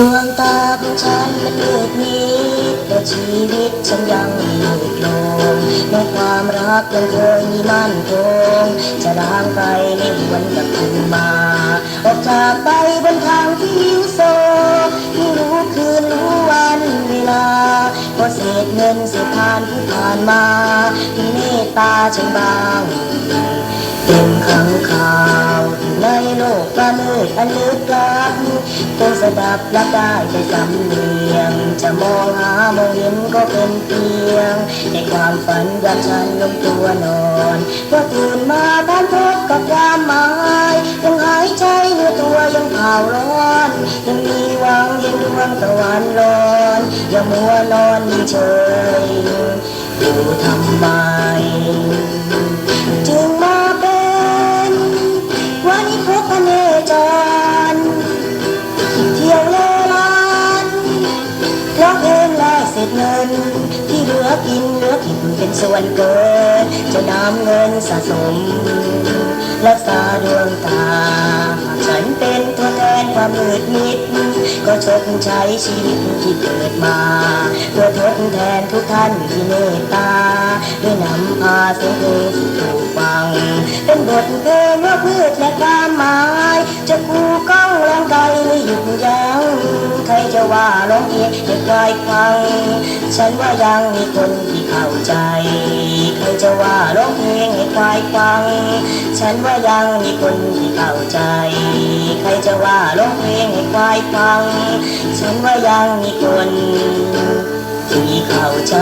ดวงตาของฉันมันมืดมิดแต่ชีวิตฉันยังไม่มืดลงในความรักยังเคยมีมั่นคงจะร้างไปไม่หวนกลับคืนมา ออกจากไปบนทางที่หิวโซไม่รู้คืนรู้วันเวลาเพราะเศษเงินเศษทานที่ผ่านมาที่เมตตาฉันบ้างเป็นครั้งข่า อันลึกลับคงสดับรับได้แต่สำเนียง จะมองหามองเห็นก็เป็นเพียง ในความฝันยามฉันล้มตัวนอนพอตื่นมาบ้านพบกับความหมายยังหายใจเนื้อตัวยังเผาร้อนยังมีหวังเห็นดวงตะวันร้อนอย่ามัวนอนเฉย อกินเหลือกินเป็นส่วนเกินจะนำเงินสะสม รักษาดวงตา ฉันเป็นตัวแทนความมืดมิด ก็ชดใช้ชีวิตที่เกิดมา เพื่อทดแทนทุกท่านที่เมตตาด้วยนำพาเสียงเพลงสู่ผู้ฟัง เป็นบทเพลงว่าพืชและ ใครจะว่าร้องเองให้ใครฟัง ฉันว่ายังมีคนที่เข้าใจใครจะว่าร้องเพลงให้ใครฟัง ฉันว่ายังมีคนที่เข้าใจ ใครจะว่าร้องเพลงให้ใครฟัง ฉันว่ายังมีคนที่เข้าใจ